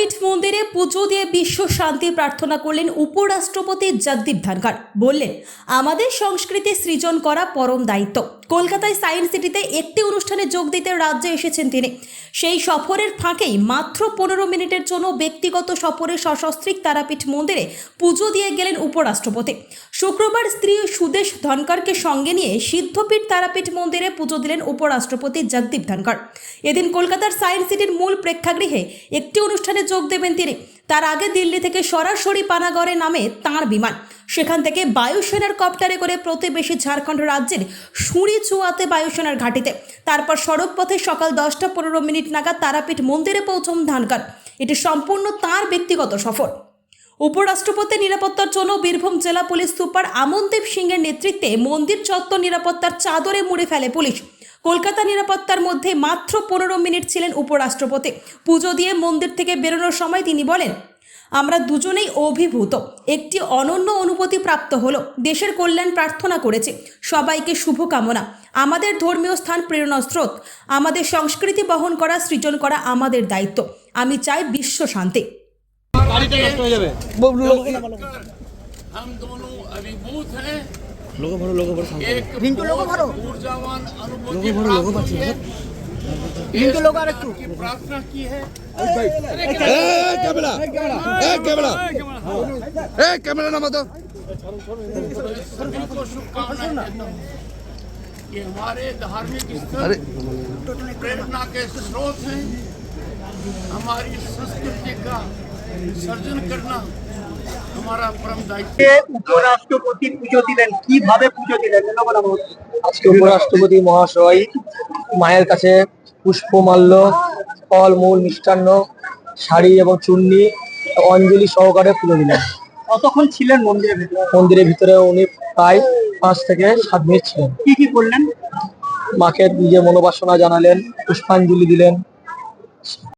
তারাপীঠ মন্দিরে পুজো দিয়ে বিশ্ব শান্তি প্রার্থনা করলেন উপরাষ্ট্রপতি জগদীপ ধনখড়। বললেন, আমাদের সংস্কৃতি সৃজন করা পরম দায়িত্ব। কলকাতায় সায়েন্স সিটিতে একটি অনুষ্ঠানে যোগ দিতে রাজ্যে এসেছেন তিনি। সেই সফরের ফাঁকেই মাত্র পনেরো মিনিটের জন্য ব্যক্তিগত সফরে সশস্ত্রিক তারাপীঠ মন্দিরে পুজো দিয়ে গেলেন উপরাষ্ট্রপতি। শুক্রবার স্ত্রী সুদেশ ধনকরকে সঙ্গে নিয়ে সিদ্ধপীঠ তারাপীঠ মন্দিরে পুজো দিলেন উপরাষ্ট্রপতি জগদীপ ধনকর এদিন কলকাতার সায়েন্স সিটির মূল প্রেক্ষাগৃহে একটি অনুষ্ঠানে যোগ দেবেন তিনি। তার আগে দিল্লি থেকে সরাসরি পানাগড়ে নামে তাঁর বিমান। সেখান থেকে বায়ুসেনার কপ্টারে করে প্রতিবেশী ঝাড়খণ্ড রাজ্যের সুরি চুয়াতে বায়ুসেনার ঘাটিতে। তারপর সড়ক পথে সকাল দশটা পনেরো মিনিট নাগাদ তারাপীঠ মন্দিরে পৌঁছন ধানকার এটি সম্পূর্ণ তার ব্যক্তিগত সফর। উপরাষ্ট্রপতি নিরাপত্তার জন্য বীরভূম জেলা পুলিশ সুপার আমনদীপ সিংয়ের নেতৃত্বে মন্দির চত্বর নিরাপত্তার চাদরে মুড়ে ফেলে পুলিশ। কলকাতা নিরাপত্তার মধ্যে মাত্র পনেরো মিনিট ছিলেন উপরাষ্ট্রপতি পুজো দিয়ে মন্দির থেকে বেরোনোর সময় তিনি বলেন আমরা দুজনেই অভিভূত একটি অনন্য অনুভূতি প্রাপ্ত হলো দেশের কল্যাণ প্রার্থনা করেছে সবাইকে শুভকামনা আমাদের ধর্মীয় স্থান প্রেরণা স্রোত আমাদের সংস্কৃতি বহন করা সৃজন করা আমাদের দায়িত্ব আমি চাই বিশ্ব শান্তি हम दोनों अभिभूत हैं লোগো ভরো লোগো ভরো শান্ত एक रिंकू लोगो भरो। ऊर्जावान अनुभूति लोगो भरो, लोगो प्राप्त हुई है रिंकू लोगो और एकटू। की प्रार्थना की है এ ক্যামেরা এ ক্যামেরা এ ক্যামেরা নামা তো सभी को शुभकामनाएं देता हूं कि हमारे धार्मिक अरे स्थल प्रेरणा के स्रोत हैं हमारी संस्कृति का सर्जन करना উপরাষ্ট্রপতি পুজো দিলেন কীভাবে পুজো দিলেন আজকে উপরাষ্ট্রপতি মহাশয় মায়ের কাছে পুষ্পমাল্য ফল মূল মিষ্টান্ন শাড়ি এবং চুন্নি অঞ্জলি সহকারে পুজো দিলেন। কতক্ষণ ছিলেন মন্দিরের ভেতরে? মন্দিরের ভিতরে উনি প্রায় পাঁচ থেকে সাত মিনিট ছিলেন। কি কি করলেন? মাকে নিজের মনোবাসনা জানালেন পুষ্পাঞ্জলি দিলেন